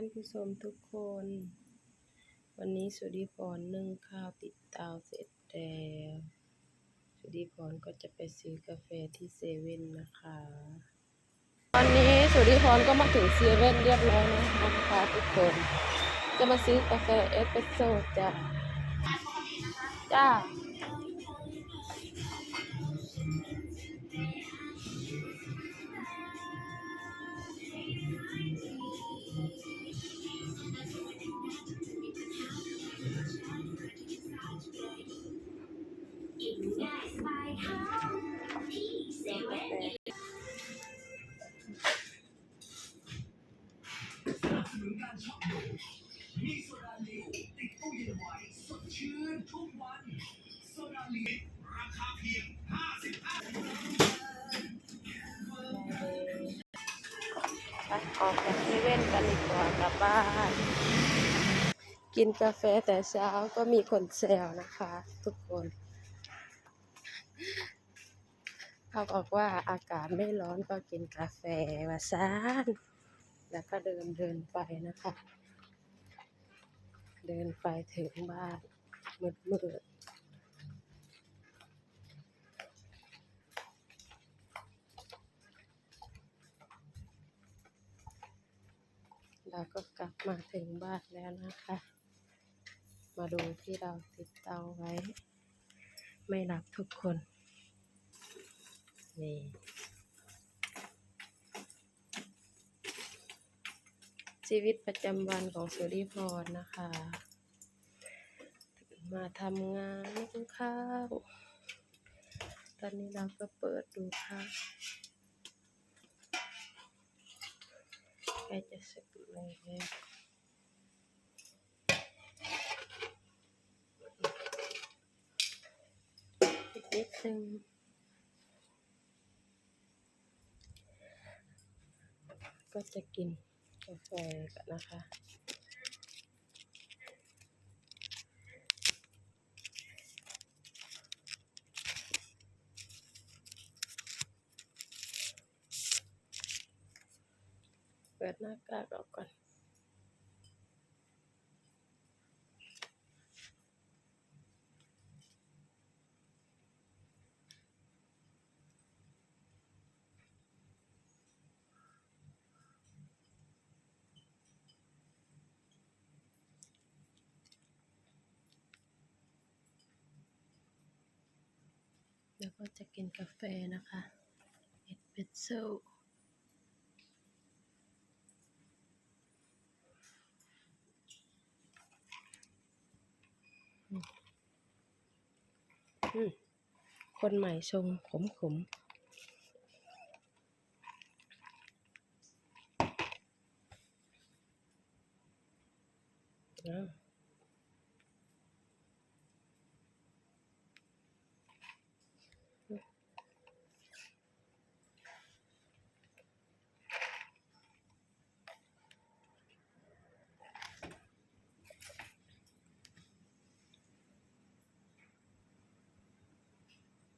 ท่านผู้ชมทุกคน วันนี้สุริพรนึ่งข้าวติดเตาเสร็จแล้วสุริพรก็จะไปซื้อกาแฟที่เซเว่นนะคะ ตอนนี้สุริพรก็มาถึงเซเว่นเรียบร้อยแล้วนะคะทุกคน จะมาซื้อกาแฟเอสเปรสโซ่จ้ะจ้า ออกจากเซเว่นกันดีกว่ากลับบ้าน กินกาแฟแต่เช้าก็มีคนแซวนะคะ ทุกคน เขาบอกว่าอากาศไม่ร้อนก็กินกาแฟว่าซานแล้วก็เดินเดินไปนะคะ เดินไปถึงบ้านมืดมืดเราก็กลับมาถึงบ้านแล้วนะคะ มาดูที่เราติดเตาไว้ ไม่รับทุกคน นี่ชีวิตประจำวันของสุริพรนะคะ มาทำงานกินข้าว ตอนนี้เราก็เปิดดูค่ะใกล้จะเสร็จแล้วอีกนิดนึง ก็จะกินกาแฟกันนะคะ เปิดหน้ากากออกก่อน แล้วก็จะกินกาแฟนะคะเอสเปรสโซ่คนใหม่ชงขมขมๆอ้า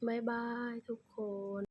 บายบายทุกคน